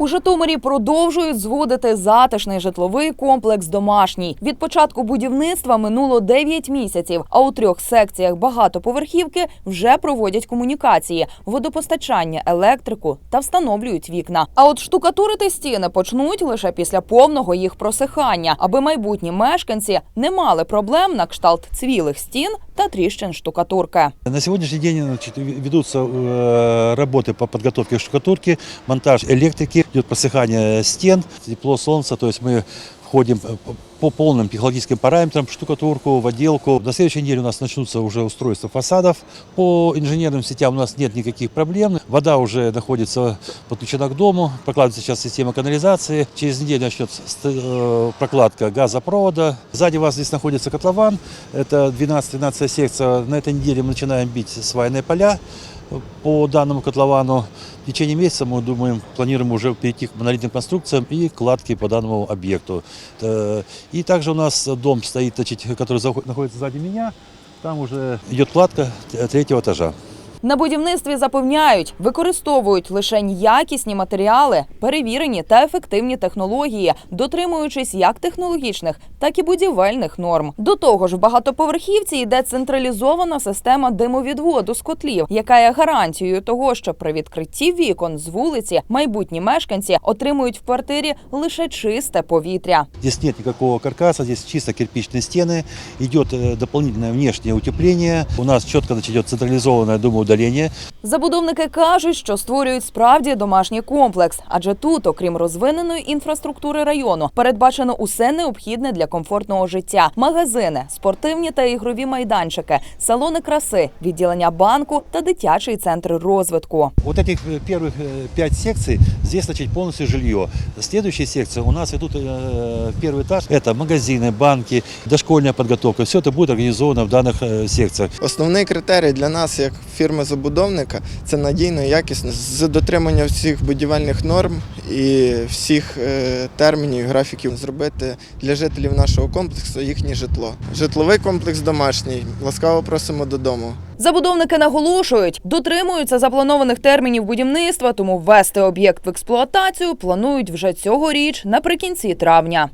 У Житомирі продовжують зводити затишний житловий комплекс домашній. Від початку будівництва минуло 9 місяців. А у трьох секціях багатоповерхівки вже проводять комунікації, водопостачання, електрику та встановлюють вікна. А от штукатурити стіни почнуть лише після повного їх просихання, аби майбутні мешканці не мали проблем на кшталт цвілих стін та тріщин штукатурки. На сегодняшний день значит, ведутся э, работы по подготовке штукатурки, монтаж электрики, идет просыхание стен, тепло солнца, то есть мы входим по- по полным технологическим параметрам штукатурку, в отделку. На следующей неделе у нас начнутся уже устройства фасадов. По инженерным сетям у нас нет никаких проблем. Вода уже находится подключена к дому, прокладывается сейчас система канализации. Через неделю начнет ст- э, прокладка газопровода. Сзади вас здесь находится котлован, это 12-13 секция. На этой неделе мы начинаем бить свайные поля по данному котловану. В течение месяца мы думаем, планируем уже перейти к монолитным конструкциям и кладке по данному объекту. Э, И также у нас дом стоит, значит, который заход- находится сзади меня. Там уже идет кладка т- третьего этажа. На будівництві запевняють, використовують лише якісні матеріали, перевірені та ефективні технології, дотримуючись як технологічних, так і будівельних норм. До того ж, в багатоповерхівці йде централізована система димовідводу з котлів, яка є гарантією того, що при відкритті вікон з вулиці майбутні мешканці отримують в квартирі лише чисте повітря. Здесь нет никакого каркаса, здесь чисто кирпичные стены. Идет э, дополнительное внешнее утепление. У нас четко значит, идет централизованное дымоудаление. Забудовники кажуть, що створюють справді домашній комплекс, адже тут, окрім розвиненої інфраструктури району, передбачено усе необхідне для комфортного життя: магазини, спортивні та ігрові майданчики, салони краси, відділення банку та дитячий центр розвитку. Вот этих э, первых э, пять секций, здесь значит, полностью жилье. Следующие секции у нас идут э, первый этаж. Это магазины, банки, дошкольная подготовка. Все это будет организовано в данных э, секциях. Основний критерій для нас, як фірми-забудовника, це надійно, якісно, з дотриманням всіх будівельних норм і всіх е, термінів, графіків зробити для жителів нашого комплексу їхнє житло. Житловий комплекс домашній. Ласкаво просимо додому. Забудовники наголошують, дотримуються запланованих термінів будівництва, тому ввести об'єкт в експлуатацію планують вже цьогоріч наприкінці травня.